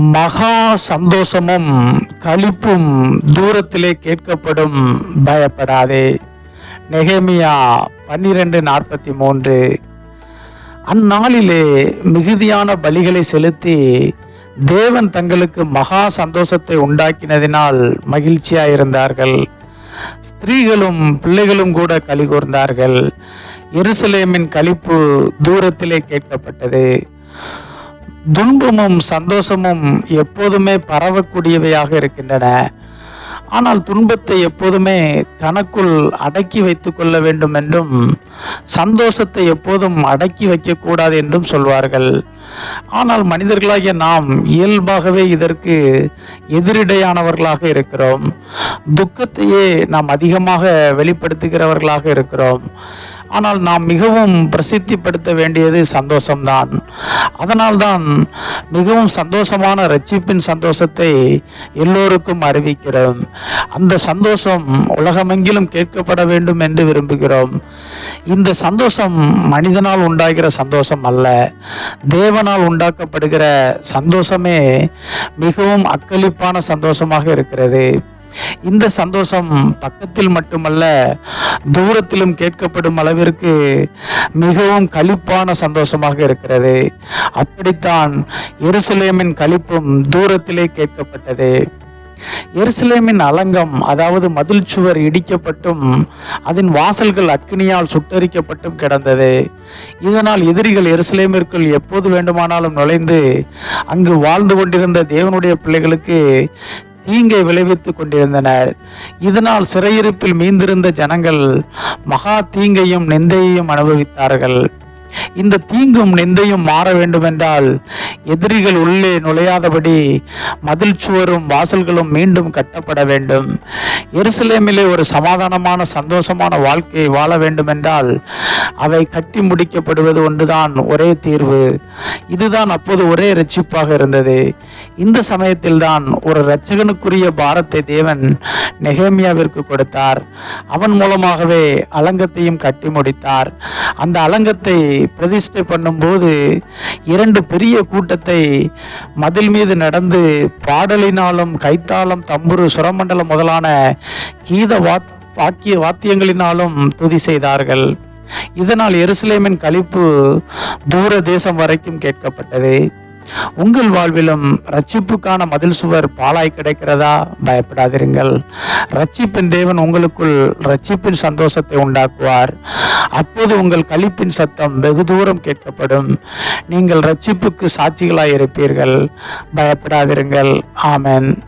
மகா சந்தோஷமும் கழிப்பும் தூரத்திலே கேட்கப்படும். பயப்படாதே. நெகமியா பன்னிரெண்டு நாற்பத்தி மூன்று அந்நாளிலே மிகுதியான பலிகளை செலுத்தி தேவன் தங்களுக்கு மகா சந்தோஷத்தை உண்டாக்கினதினால் மகிழ்ச்சியாயிருந்தார்கள். ஸ்திரீகளும் பிள்ளைகளும் கூட கலிகூர்ந்தார்கள். எருசலேமின் கழிப்பு தூரத்திலே கேட்கப்பட்டது. துன்பமும் சந்தோஷமும் எப்போதுமே பரவக்கூடியவையாக இருக்கின்றன. ஆனால் துன்பத்தை எப்போதுமே தனக்குள் அடக்கி வைத்து கொள்ள வேண்டும் என்றும் சந்தோஷத்தை எப்போதும் அடக்கி வைக்கக்கூடாது என்றும் சொல்வார்கள். ஆனால் மனிதர்களாகிய நாம் இயல்பாகவே இதற்கு எதிரிடையானவர்களாக இருக்கிறோம். துக்கத்தையே நாம் அதிகமாக வெளிப்படுத்துகிறவர்களாக இருக்கிறோம். ஆனால் நாம் மிகவும் பிரசித்திப்படுத்த வேண்டியது சந்தோஷம்தான். அதனால்தான் மிகவும் சந்தோஷமான ரட்சிப்பின் சந்தோஷத்தை எல்லோருக்கும் அறிவிக்கிறோம். அந்த சந்தோஷம் உலகமெங்கிலும் கேட்கப்பட வேண்டும் என்று விரும்புகிறோம். இந்த சந்தோஷம் மனிதனால் உண்டாகிற சந்தோஷம் அல்ல. தேவனால் உண்டாக்கப்படுகிற சந்தோஷமே மிகவும் அக்களிப்பான சந்தோஷமாக இருக்கிறது. இந்த சந்தோஷம் பக்கத்தில் மட்டுமல்ல தூரத்திலும் கேட்கப்படும் அளவிற்கு மிகவும் களிப்பான சந்தோஷமாக இருக்கிறது. அப்படித்தான் எருசலேமின் களிப்பும் தூரத்திலே கேட்கப்பட்டது. எருசலேமின் அலங்கம் அதாவது மதில் சுவர் இடிக்கப்பட்டும் அதன் வாசல்கள் அக்கினியால் சுட்டரிக்கப்பட்டும் கிடந்தது. இதனால் எதிரிகள் எருசலேமிற்குள் எப்போது வேண்டுமானாலும் நுழைந்து அங்கு வாழ்ந்து கொண்டிருந்த தேவனுடைய பிள்ளைகளுக்கு தீங்கை விளைவித்துக் கொண்டிருந்தனர். இதனால் சிறையிருப்பில் மீந்திருந்த ஜனங்கள் மகா தீங்கையும் நிந்தையையும் அனுபவித்தார்கள். இந்த தீங்கும் நிந்தையும் மாற வேண்டுமென்றால் எதிரிகள் உள்ளே நுழையாதபடி மதில் சுவரும் வாசல்களும் மீண்டும் கட்டப்பட வேண்டும். எருசலேமிலே ஒரு சமாதானமான சந்தோஷமான வாழ்க்கையை வாழ வேண்டுமென்றால் அவை கட்டி முடிக்கப்படுவது ஒன்றுதான் ஒரே தீர்வு. இதுதான் அப்போது ஒரே ரட்சிப்பாக இருந்தது. இந்த சமயத்தில்தான் ஒரு இரட்சகனுக்குரிய பாரத்தை தேவன் நெகேமியாவிற்கு கொடுத்தார். அவன் மூலமாகவே அலங்கத்தையும் கட்டி முடித்தார். அந்த அலங்கத்தை பிரதிஷ்டை பண்ணும்போது இரண்டு பெரிய கூட்டத்தை மதில் மீது நடந்து பாடலினாலும் கைத்தாளம் தம்புரு சுரமண்டலம் முதலான கீத வாத் வாக்கிய வாத்தியங்களினாலும் துதி செய்தார்கள். இதனால் எருசலேமின் கழிப்பு தூர தேசம் வரைக்கும் கேட்கப்பட்டது. உங்கள் வாழ்விலும் ரட்சிப்புக்கான மதில் சுவர் பாலாய் கிடைக்கிறதா? பயப்படாதிருங்கள். ரட்சிப்பின் தேவன் உங்களுக்குள் ரட்சிப்பின் சந்தோஷத்தை உண்டாக்குவார். அப்போது உங்கள் கழிப்பின் சத்தம் வெகு தூரம் கேட்கப்படும். நீங்கள் ரட்சிப்புக்கு சாட்சிகளாய் இருப்பீர்கள். பயப்படாதிருங்கள். ஆமென்.